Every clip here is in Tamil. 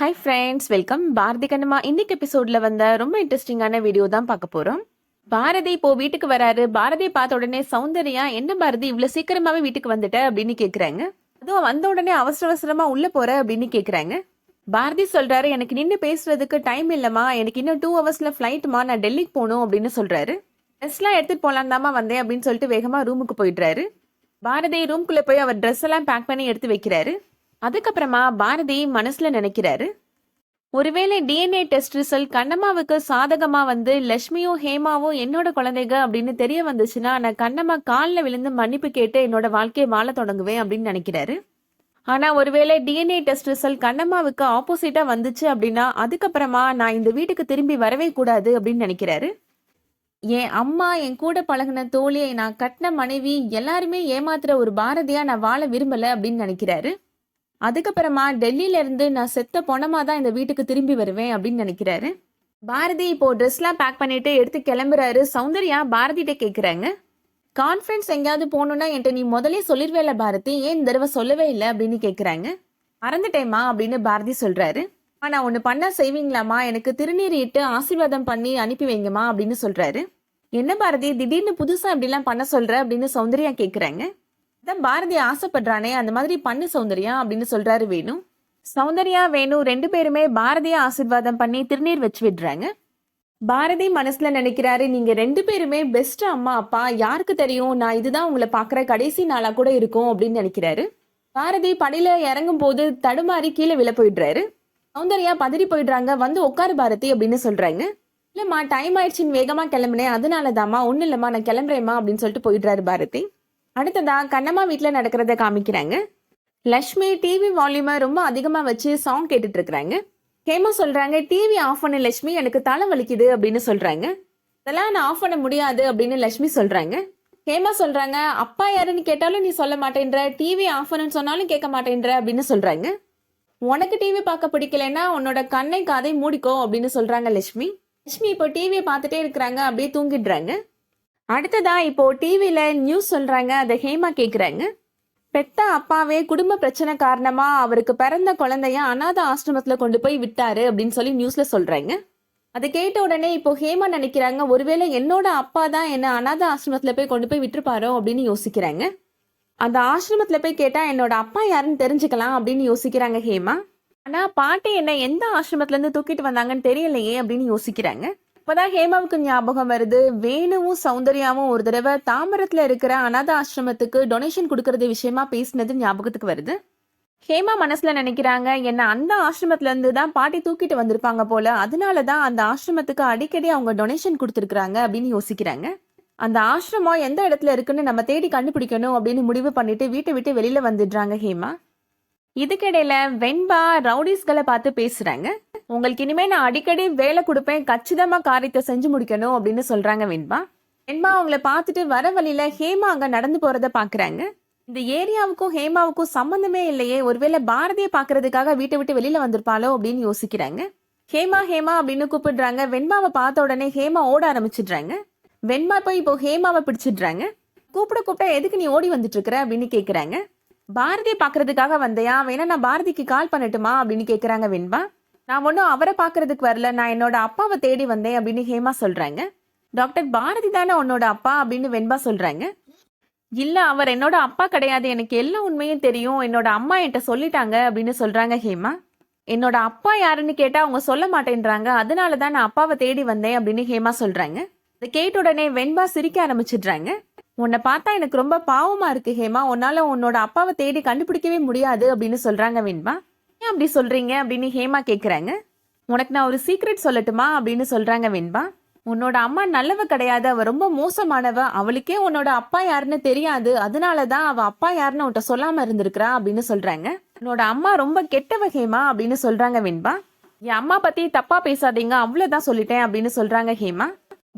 Hi friends welcome Bharathi Kannamma இன்னைக்கு எபிசோடில் வந்த ரொம்ப இன்ட்ரெஸ்டிங்கான வீடியோ தான் பார்க்க போகிறோம் பாரதி இப்போ வீட்டுக்கு வராரு. பாரதியை பார்த்த உடனே சௌந்தர்யா என்ன பாரதி? இவ்வளோ சீக்கிரமாகவே வீட்டுக்கு வந்துட்ட? அப்படின்னு கேட்குறாங்க அதுவும் வந்த உடனே அவசர அவசரமாக உள்ளே போகிற அப்படின்னு கேட்குறாங்க பாரதி சொல்கிறாரு எனக்கு நின்று பேசுறதுக்கு டைம் இல்லைம்மா. எனக்கு இன்னும் டூ ஹவர்ஸில் ஃப்ளைட்டுமா நான் டெல்லிக்கு போகணும் அப்படின்னு சொல்கிறாரு ட்ரெஸ்லாம் எடுத்துகிட்டு போலாம் தாமா வந்தேன் அப்படின்னு சொல்லிட்டு வேகமாக ரூமுக்கு போயிடுறாரு. பாரதி ரூம்குள்ளே போய் அவர் ட்ரெஸ் எல்லாம் பேக் பண்ணி எடுத்து வைக்கிறாரு. அதுக்கப்புறமா பாரதி மனசுல நினைக்கிறாரு ஒருவேளை டிஎன்ஏ டெஸ்ட் ரிசல்ட் கண்ணம்மாவுக்கு சாதகமா வந்து லட்சுமியும் ஹேமாவும் என்னோட குழந்தைங்க அப்படின்னு தெரிய வந்துச்சுன்னா நான் கண்ணம்மா காலில் விழுந்து மன்னிப்பு கேட்டு என்னோட வாழ்க்கையை வாழ தொடங்குவேன் அப்படின்னு நினைக்கிறாரு. ஆனா ஒருவேளை டிஎன்ஏ டெஸ்ட் ரிசல்ட் கண்ணம்மாவுக்கு ஆப்போசிட்டா வந்துச்சு அப்படின்னா அதுக்கப்புறமா நான் இந்த வீட்டுக்கு திரும்பி வரவே கூடாது அப்படின்னு நினைக்கிறாரு. என் அம்மா என் கூட பழகின தோழியை நான் கட்டின மனைவி எல்லாருமே ஏமாத்துற ஒரு பாரதியா நான் வாழ விரும்பல அப்படின்னு நினைக்கிறாரு. அதுக்கப்புறமா டெல்லியிலேருந்து நான் செத்த பொணமா தான் இந்த வீட்டுக்கு திரும்பி வருவேன் அப்படின்னு நினைக்கிறாரு. பாரதி இப்போ ட்ரெஸ்லாம் பேக் பண்ணிட்டு எடுத்து கிளம்புறாரு. சௌந்தர்யா பாரதிட்ட கேட்குறாங்க கான்ஃபரன்ஸ் எங்கேயாவது போகணுன்னா என்கிட்ட நீ முதலே சொல்லிடுவேல பாரதி. ஏன் இந்த தடவை சொல்லவே இல்லை? அப்படின்னு கேட்குறாங்க மறந்துட்டேம்மா அப்படின்னு பாரதி சொல்கிறாரு ஆனால் ஒன்று பண்ணால் செய்வீங்களாம்மா? எனக்கு திருநீர் இட்டு ஆசீர்வாதம் பண்ணி அனுப்பி வைங்கம்மா அப்படின்னு சொல்கிறாரு என்ன பாரதி? திடீர்னு புதுசாக இப்படிலாம் பண்ண சொல்கிற அப்படின்னு சௌந்தர்யா கேட்குறாங்க அதான் பாரதி ஆசைப்படுறானே அந்த மாதிரி பண்ணு சௌந்தர்யா அப்படின்னு சொல்றாரு வேணு. சௌந்தர்யா வேணு ரெண்டு பேருமே பாரதியை ஆசீர்வாதம் பண்ணி திருநீர் வச்சு விடுறாங்க. பாரதி மனசுல நினைக்கிறாரு நீங்க ரெண்டு பேருமே பெஸ்ட் அம்மா அப்பா. யாருக்கு தெரியும்? நான் இதுதான் உங்களை பாக்குற கடைசி நாளா கூட இருக்கும் அப்படின்னு நினைக்கிறாரு. பாரதி படியில இறங்கும் போது தடுமாறி கீழே விழ போயிடுறாரு. சௌந்தர்யா பதறி போயிடுறாங்க வந்து உட்காரு பாரதி அப்படின்னு சொல்றாங்க. இல்லம்மா டைம் ஆயிடுச்சுன்னு வேகமா கிளம்புனேன். அதனாலதாம்மா. ஒன்னும் இல்லம்மா நான் கிளம்புறேம்மா அப்படின்னு சொல்லிட்டு போயிடுறாரு பாரதி. அடுத்ததா கண்ணம்மா வீட்டில் நடக்கிறத காமிக்கிறாங்க. லக்ஷ்மி டிவி வால்யூமை ரொம்ப அதிகமாக வச்சு சாங் கேட்டுட்டு இருக்கிறாங்க ஹேமா சொல்கிறாங்க டிவி ஆஃப் பண்ண லட்சுமி எனக்கு தலை வலிக்குது அப்படின்னு சொல்கிறாங்க அதெல்லாம் நான் ஆஃப் பண்ண முடியாது அப்படின்னு லட்சுமி சொல்கிறாங்க ஹேமா சொல்கிறாங்க அப்பா யாருன்னு கேட்டாலும் நீ சொல்ல மாட்டேன்ற டிவி ஆஃப் பண்ணுன்னு சொன்னாலும் கேட்க மாட்டேன்ற அப்படின்னு சொல்கிறாங்க உனக்கு டிவி பார்க்க பிடிக்கலன்னா உன்னோட கண்ணை காதை மூடிக்கோ அப்படின்னு சொல்கிறாங்க லட்சுமி லக்ஷ்மி இப்போ டிவியை பார்த்துட்டே இருக்கிறாங்க அப்படியே தூங்கிடுறாங்க. அடுத்ததா இப்போ டிவியில நியூஸ் சொல்றாங்க அதை ஹேமா கேக்குறாங்க. பெத்த அப்பாவே குடும்ப பிரச்சனை காரணமா அவருக்கு பிறந்த குழந்தைய அனாத ஆசிரமத்துல கொண்டு போய் விட்டாரு அப்படின்னு சொல்லி நியூஸ்ல சொல்றாங்க. அதை கேட்ட உடனே இப்போ ஹேமா நினைக்கிறாங்க ஒருவேளை என்னோட அப்பா தான் என்ன அனாத ஆசிரமத்துல போய் கொண்டு போய் விட்டுருப்பாரோ அப்படின்னு யோசிக்கிறாங்க. அந்த ஆசிரமத்துல போய் கேட்டா என்னோட அப்பா யாருன்னு தெரிஞ்சுக்கலாம் அப்படின்னு யோசிக்கிறாங்க ஹேமா. ஆனா பாட்டி என்ன எந்த ஆசிரமத்துல இருந்து தூக்கிட்டு வந்தாங்கன்னு தெரியலையே அப்படின்னு யோசிக்கிறாங்க. இப்பதான் ஹேமாவுக்கு ஞாபகம் வருது. வேணுவும் சௌந்தர்யாவும் ஒரு தடவை தாம்பரத்துல இருக்கிற அனாத ஆசிரமத்துக்கு டொனேஷன் கொடுக்கறது விஷயமா பேசினது ஞாபகத்துக்கு வருது. ஹேமா மனசுல நினைக்கிறாங்க என்ன அந்த ஆசிரமத்துல இருந்து தான் பாட்டி தூக்கிட்டு வந்திருப்பாங்க போல. அதனால தான் அந்த ஆசிரமத்துக்கு அடிக்கடி அவங்க டொனேஷன் கொடுத்துருக்காங்க அப்படின்னு யோசிக்கிறாங்க. அந்த ஆசிரமம் எந்த இடத்துல இருக்குன்னு நம்ம தேடி கண்டுபிடிக்கணும் அப்படின்னு முடிவு பண்ணிட்டு வீட்டை விட்டு வெளியில வந்துடுறாங்க ஹேமா. இதுக்கிடையில வெண்பா ரவுடிஸ்களை பார்த்து பேசுறாங்க. உங்களுக்கு இனிமே நான் அடிக்கடி வேலை கொடுப்பேன் கச்சிதமா காரியத்தை செஞ்சு முடிக்கணும் அப்படின்னு சொல்றாங்க வெண்பா. வெண்பா அவங்கள பார்த்துட்டு வர வழியில ஹேமா அங்க நடந்து போறத பாக்குறாங்க. இந்த ஏரியாவுக்கும் ஹேமாவுக்கும் சம்பந்தமே இல்லையே. ஒருவேளை பாரதியை பாக்குறதுக்காக வீட்டை விட்டு வெளியில வந்திருப்பாளோ அப்படின்னு யோசிக்கிறாங்க. ஹேமா ஹேமா அப்படின்னு கூப்பிடுறாங்க. வெண்பாவை பார்த்த உடனே ஹேமா ஓட ஆரம்பிச்சிடுறாங்க. வெண்பா போய் இப்போ ஹேமாவை பிடிச்சிடுறாங்க. கூப்பிட கூப்பிட்ட எதுக்கு நீ ஓடி வந்துட்டு இருக்கிற? அப்படின்னு கேக்குறாங்க. பாரதியை பாக்குறதுக்காக வந்தையா? வேணா நான் பாரதிக்கு கால் பண்ணட்டுமா? அப்படின்னு கேக்குறாங்க வெண்பா. நான் ஒன்றும் அவரை பார்க்கறதுக்கு வரல. நான் என்னோட அப்பாவை தேடி வந்தேன் அப்படின்னு ஹேமா சொல்றாங்க. டாக்டர் பாரதி தானே உன்னோட அப்பா அப்படின்னு வெண்பா சொல்றாங்க. இல்ல அவர் என்னோட அப்பா கிடையாது. எனக்கு எல்லா உண்மையும் தெரியும். என்னோட அம்மா என்கிட்ட சொல்லிட்டாங்க அப்படின்னு சொல்றாங்க ஹேமா. என்னோட அப்பா யாருன்னு கேட்டா அவங்க சொல்ல மாட்டேன்றாங்க. அதனால தான் நான் அப்பாவை தேடி வந்தேன் அப்படின்னு ஹேமா சொல்றாங்க. இதை கேட்ட உடனே வெண்பா சிரிக்க ஆரம்பிச்சிடுறாங்க. உன்னை பார்த்தா எனக்கு ரொம்ப பாவமா இருக்கு ஹேமா. உன்னால உன்னோட அப்பாவை தேடி கண்டுபிடிக்கவே முடியாது அப்படின்னு சொல்றாங்க வெண்பா. ஏன் அப்படி சொல்றீங்க அப்படின்னு ஹேமா கேக்குறாங்க. உனக்கு நான் ஒரு சீக்ரெட் சொல்லட்டுமா அப்படின்னு சொல்றாங்க வெண்பா. உன்னோட அம்மா நல்லவ கிடையாது அவ ரொம்ப மோசமானவ. அவளுக்கே உன்னோட அப்பா யாருன்னு தெரியாது. அதனாலதான் அவ அப்பா யாருன்னு உன்கிட்ட சொல்லாம இருந்திருக்கிறா அப்படின்னு சொல்றாங்க. உன்னோட அம்மா ரொம்ப கெட்டவ ஹேமா அப்படின்னு சொல்றாங்க வெண்பா. என் அம்மா பத்தி தப்பா பேசாதீங்க அவ்வளவுதான் சொல்லிட்டேன் அப்படின்னு சொல்றாங்க ஹேமா.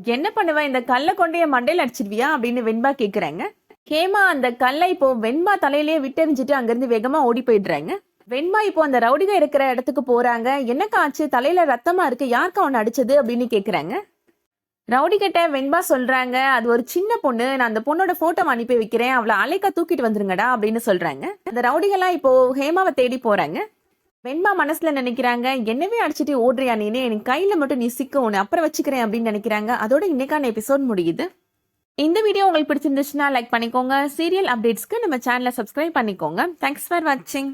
என்ன பண்ணுவ இந்த கல்லை கொண்டு என் மண்டையில அடிச்சிருவியா அப்படின்னு வெண்பா கேக்குறாங்க. ஹேமா அந்த கல்லை இப்போ வெண்பா தலையிலேயே விட்டெறிஞ்சிட்டு அங்கிருந்து வேகமா ஓடி போயிடுறாங்க. வெண்மா இப்போ அந்த ரவுடிக இருக்கிற இடத்துக்கு போறாங்க. என்னக்கா ஆச்சு தலையில ரத்தமா இருக்கு. யாருக்கு அவனை அடிச்சது அப்படின்னு கேக்குறாங்க. ரவுடி கிட்ட வெண்பா சொல்றாங்க அது ஒரு சின்ன பொண்ணு. நான் அந்த பொண்ணோட போட்டோ அனுப்பி வைக்கிறேன். அவளை அலைக்கா தூக்கிட்டு வந்துருங்கடா அப்படின்னு சொல்றாங்க. அந்த ரவுடிகள்லாம் இப்போ ஹேமாவை தேடி போறாங்க. வெண்பா மனசுல நினைக்கிறாங்க என்னவே அடிச்சிட்டு ஓடுறியா நீனே? எனக்கு கையில மட்டும் நீ சிக்க. உன்னை அப்புறம் வச்சுக்கிறேன் அப்படின்னு நினைக்கிறாங்க. அதோட இன்னைக்கான எபிசோட் முடியுது. இந்த வீடியோ உங்களுக்கு பிடிச்சிருந்துச்சுன்னா லைக் பண்ணிக்கோங்க. சீரியல் அப்டேட்ஸ்க்கு நம்ம சேனலை சப்ஸ்கிரைப் பண்ணிக்கோங்க. தேங்க்ஸ் ஃபார் வாட்சிங்